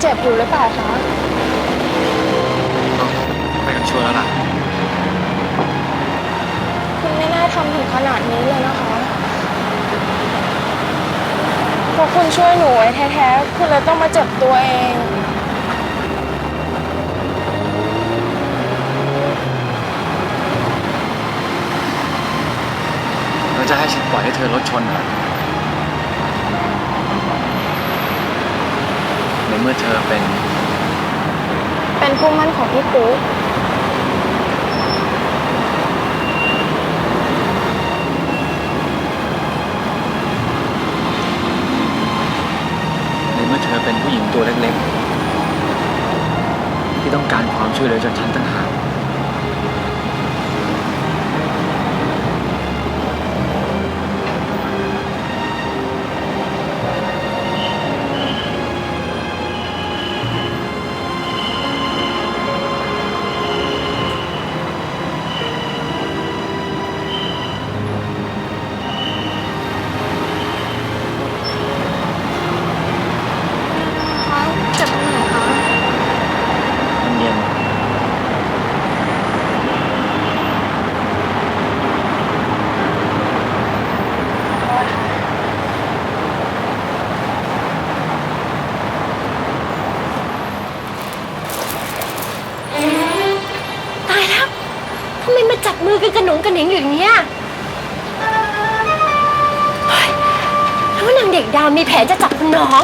เจ็บอยู่หรือเปล่าคะไม่ต้องช่วยแล้วล่ะ คุณไม่น่าทำถึงขนาดนี้เลยนะคะเพราะคุณช่วยหนูไว้แท้ๆ คุณเลยต้องมาเจ็บตัวเอง เราจะให้ฉันปล่อยให้เธอรถชนเหรอในเมื่อเธอเป็น เป็นคู่มั่นของพี่ปุ๊ในเมื่อเธอเป็นผู้หญิงตัวเล็กๆ ที่ต้องการความช่วยเหลือจากฉันต่างหาก นิงอยู่อย่างเนี้ยเฮ้ยแล้วว่านางเด็กดาวมีแผนจะจับคุณน้อง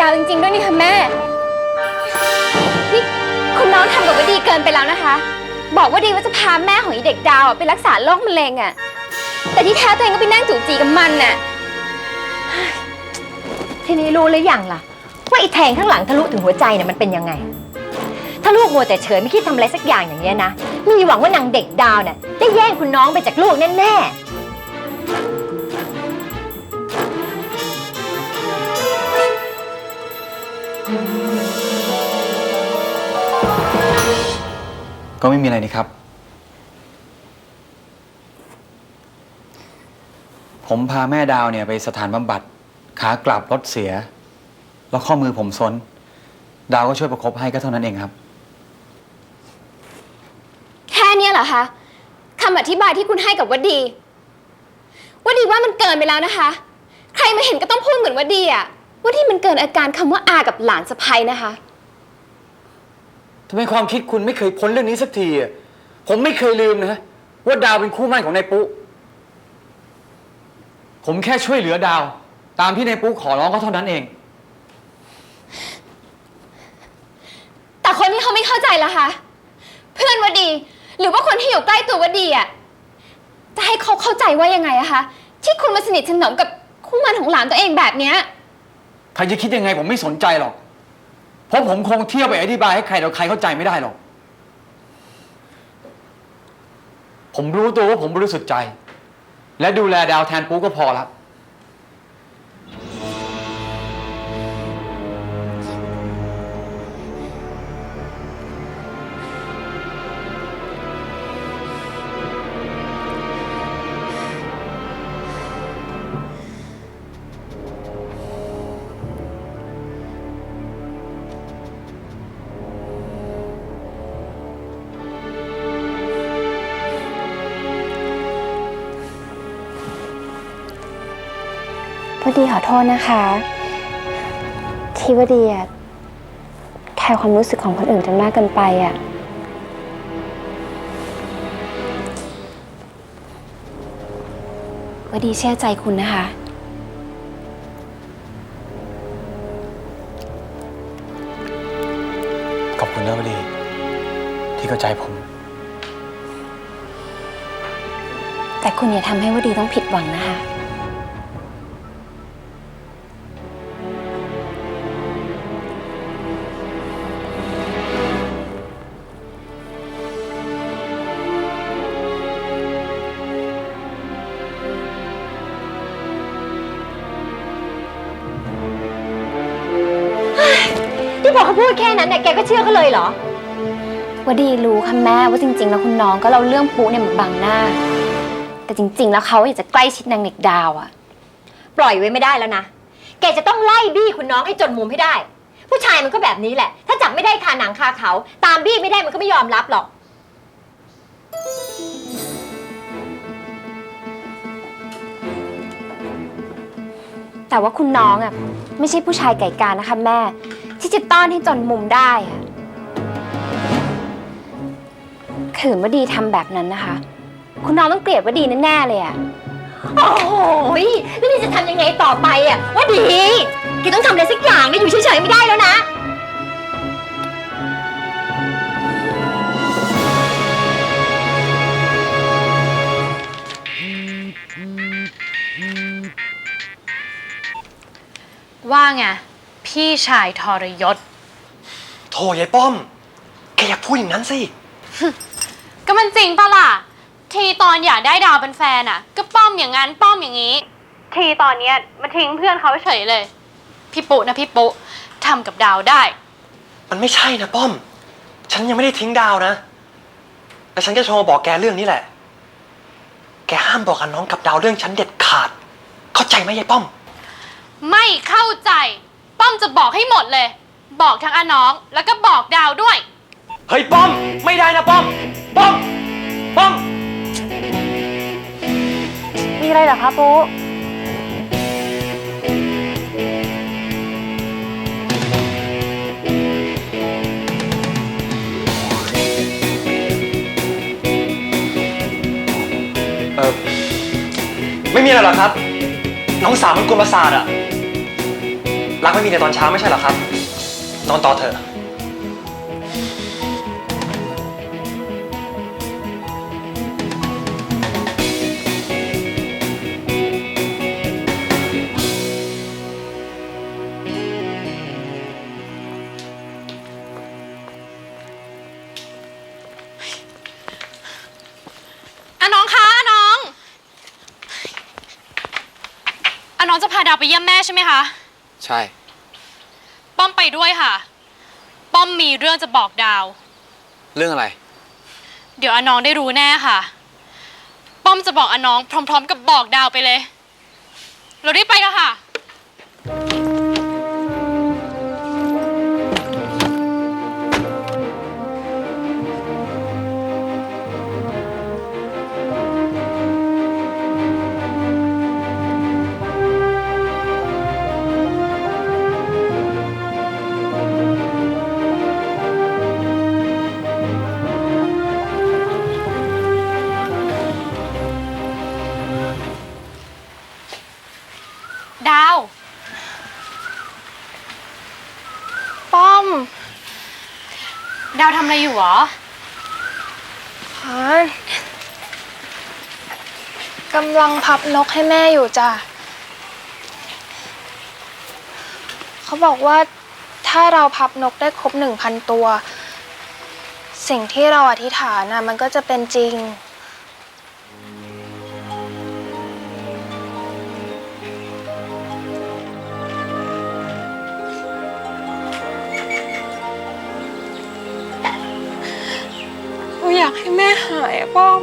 ดาวจริง ๆ ด้วยนี่ค่ะแม่ นี่คุณน้องทำกับว่าดีเกินไปแล้วนะคะ บอกว่าดีว่าจะพาแม่ของไอีเด็กดาวอะไปรักษาโรคมะเร็งอะแต่ที่แท้ตัวเองก็ไปนั่งจู่จีกับมันน่ะ ทีนี้รู้หรือยังล่ะ ว่าไอ้แทงข้างหลังทะลุถึงหัวใจเนี่ยมันเป็นยังไง ถ้าลูกมัวแต่เฉยไม่คิดทำอะไรสักอย่างอย่างเงี้ยนะ มีหวังว่านางเด็กดาวเนี่ยได้แย่งคุณน้องไปจากลูกแน่ๆ ก็ไม่มีอะไรนี่ครับ ผมพาแม่ดาวเนี่ยไปสถานบำบัด ขากลับรถเสีย แล้วข้อมือผมซนดาวก็ช่วยประคบให้ก็เท่านั้นเองครับ แค่เนี้ยเหรอคะคำอธิบายที่คุณให้กับวัดดีวัดดีว่ามันเกินไปแล้วนะคะ ใครมาเห็นก็ต้องพูดเหมือนวัดดีอะว่าที่มันเกินอาการคำว่าอากับหลานสะพ้ยนะคะำไมความคิดคุณไม่เคยพ้นเรื่องนี้สักทีอะผมไม่เคยลืมนะ ว่าดาวเป็นคู่หมั่นของนายปุ๊ผมแค่ช่วยเหลือดาว ตามที่นายปุ๊ขอร้องก็เท่านั้นเอง แต่คนที่เขาไม่เข้าใจล่ะคะ เพื่อนวดี หรือว่าคนที่อยู่ใกล้ตัววดีอะจะให้เขาเข้าใจว่ายังไงอะคะที่คุณมาสนิทสนมกับคู่หมันของหลานตัวเองแบบเนี้ย ใครจะคิดยังไงผมไม่สนใจหรอกเพ ราะผมคงเที่ยวไปอธิบายให้ใครต่อใครเข้าใจไม่ได้หรอก ผมรู้ตัวว่าผมบริสุทธิ์ใจ และดูแลดาวแทนปูก็พอแล้ว วดีขอโทษนะคะ ที่วดีอะแคร์ความรู้สึกของคนอื่นจนมากเกินไปอะวดีเชื่อใจคุณนะคะ ขอบคุณนะวดี ที่เข้าใจผม แต่คุณอย่าทำให้วดีต้องผิดหวังนะคะ นั้นเนี่ยแกก็เชื่อเขาเลยเหรอวดีรู้ค่ะแม่ว่าจริง ๆ แล้วคุณน้องก็เราเรื่องปุ๊เนี่ยมาบังหน้า แต่จริง ๆ แล้วเขาอยากจะใกล้ชิดนางเด็กดาวอะปล่อยไว้ไม่ได้แล้วนะ แกจะต้องไล่บี้คุณน้องให้จนมุมให้ได้ ผู้ชายมันก็แบบนี้แหละ ถ้าจับไม่ได้คาหนังคาเขา ตามบี้ไม่ได้มันก็ไม่ยอมรับหรอก แต่ว่าคุณน้องอะไม่ใช่ผู้ชายไก่กานะคะแม่ ที่จะต้อนให้จนมุมได้อะขืนวดีทำแบบนั้นนะคะ คุณน้องต้องเกลียดวดีแน่ๆเลยอะโอ้โหยแล้วนี่จะทำยังไงต่อไปอะว่าดีแกต้องทำอะไรสักอย่างนะอยู่เฉยๆไม่ได้แล้วนะ ว่าไง พี่ชายทรยศ โถยายป้อม แกอย่าพูดอย่างนั้นสิ ก็มันจริงปะล่ะ ทีตอนอยากได้ดาวเป็นแฟนอะ ก็ป้อมอย่างนั้นป้อมอย่างนี้ ทีตอนเนี้ยมาทิ้งเพื่อนเขาเฉยเลย พี่ปุนะพี่ปุทำกับดาวได้ มันไม่ใช่นะป้อม ฉันยังไม่ได้ทิ้งดาวนะ แต่ฉันจะโทรมาบอกแกเรื่องนี้แหละ แกห้ามบอกกับน้องกับดาวเรื่องฉันเด็ดขาด เข้าใจไหมยายป้อม ไม่เข้าใจ ป้อมจะบอกให้หมดเลย บอกทั้งอาน้องแล้วก็บอกดาวด้วย เฮ้ยป้อม ไม่ได้นะป้อม ป้อม ป้อม มีอะไรเหรอคะปุ๊ เออไม่มีอะไรหรอกครับ น้องสาวมันกวนประสาทอะ รักไม่มีในตอนเช้าไม่ใช่เหรอครับ นอนต่อเถอะอาน้องคะอาน้องอาน้องจะพาดาวไปเยี่ยมแม่ใช่ไหมคะ ใช่ ป้อมไปด้วยค่ะ ป้อมมีเรื่องจะบอกดาว เรื่องอะไร เดี๋ยวอาน้องได้รู้แน่ค่ะ ป้อมจะบอกอาน้องพร้อม ๆ กับบอกดาวไปเลย เราได้ไปแล้วค่ะ กำลังพับนกให้แม่อยู่จ้ะ เขาบอกว่าถ้าเราพับนกได้ครบหนึ่งพันตัว สิ่งที่เราอธิษฐานน่ะมันก็จะเป็นจริงเราอยากให้แม่หายอะป้อม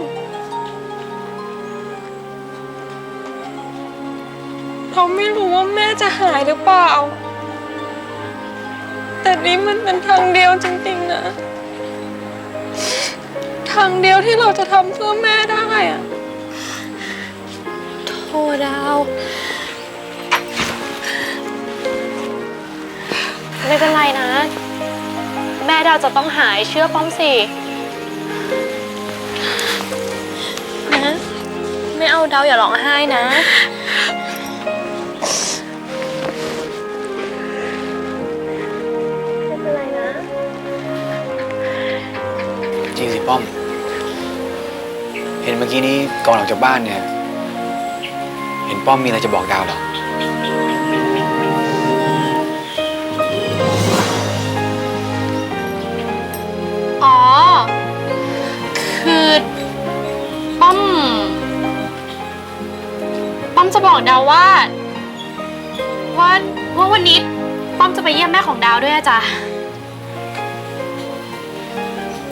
เราไม่รู้ว่าแม่จะหายหรือเปล่า แต่นี้มันเป็นทางเดียวจริงๆนะ ทางเดียวที่เราจะทำเพื่อแม่ได้อะโทดาว ไม่เป็นไรนะ แม่ดาวจะต้องหายเชื่อป้อมสินะ ไม่เอาดาวอย่าร้องไห้นะ นเมื่อกี้นี้ก่อนออกจากบ้านเนี่ย เห็นป้อมมีอะไรจะบอกดาวเหรอ อ๋อ คือป้อม ป้อมจะบอกดาวว่า ว่าว่าวันนี้ป้อมจะไปเยี่ยมแม่ของดาวด้วยอะจ้ะ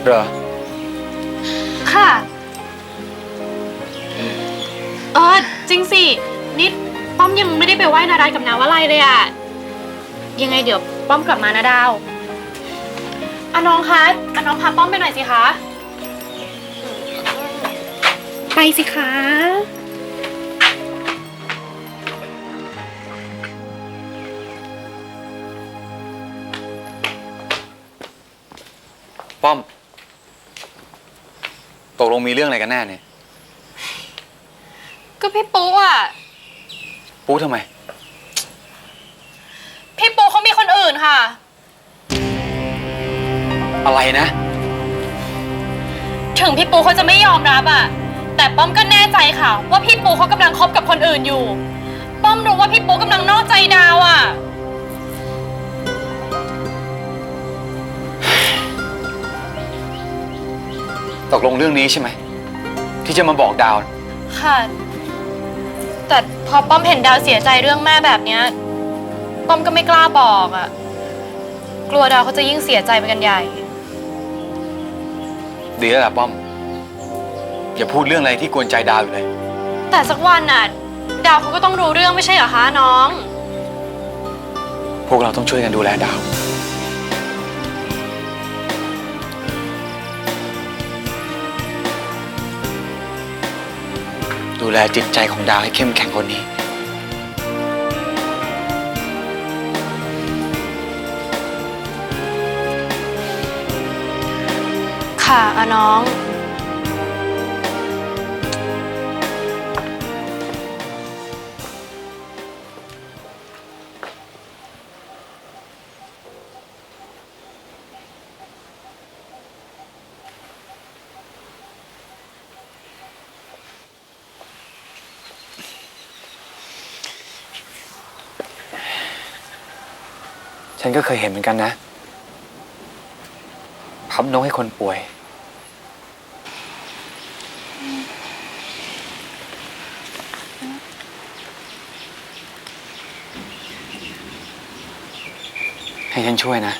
เหรอ ค่ะ เออจริงสินี่ป้อมยังไม่ได้ไปไหว้นาดายกับนาวอะไรเลยอะยังไงเดี๋ยวป้อมกลับมานะดาวอะน้องคะอะน้องพาป้อมไปหน่อยสิคะ ไปสิคะ ป้อม ตกลงมีเรื่องอะไรกันแน่เนี่ย ก็พี่ปูอะ ปุ๊ทำไม พี่ปูเขามีคนอื่นค่ะ อะไรนะ ถึงพี่ปูเขาจะไม่ยอมรับอะแต่ป้อมก็แน่ใจค่ะ ว่าพี่ปูเขากำลังคบกับคนอื่นอยู่ ป้อมรู้ว่าพี่ปูกำลังนอกใจดาวอะตกลงเรื่องนี้ใช่ไหม ที่จะมาบอกดาวค่ะแต่ พอป้อมเห็นดาวเสียใจเรื่องแม่แบบเนี้ยป้อมก็ไม่กล้าบอกอะกลัวดาวเขาจะยิ่งเสียใจไปกันใหญ่ ดีแล้วล่ะป้อม อย่าพูดเรื่องอะไรที่กวนใจดาวอยู่เลย แต่สักวันน่ะ ดาวเขาก็ต้องรู้เรื่องไม่ใช่เหรอคะน้อง พวกเราต้องช่วยกันดูแลดาว ดูแลจิตใจของดาวให้เข้มแข็งคนนี้ ค่ะอน้อง ฉันก็เคยเห็นเหมือนกันนะ พับนกให้คนป่วย ให้ฉันช่วยนะ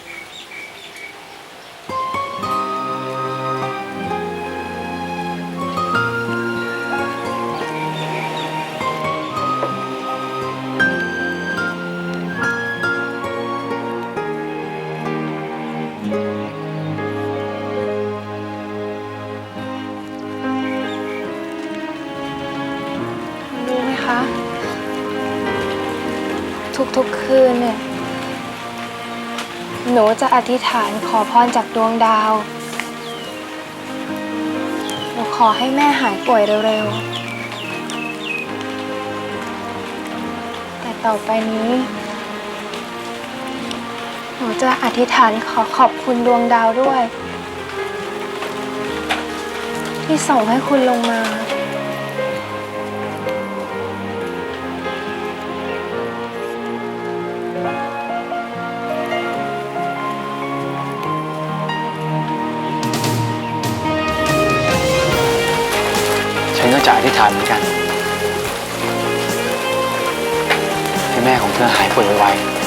คืนเนี่ย หนูจะอธิษฐานขอพรจากดวงดาว หนูขอให้แม่หายป่วยเร็วๆ แต่ต่อไปนี้ หนูจะอธิษฐานขอขอบคุณดวงดาวด้วย ที่ส่งให้คุณลงมา ฉันก็จะอธิษฐานเหมือนกัน ให้แม่ของเธอหายป่วยไวๆ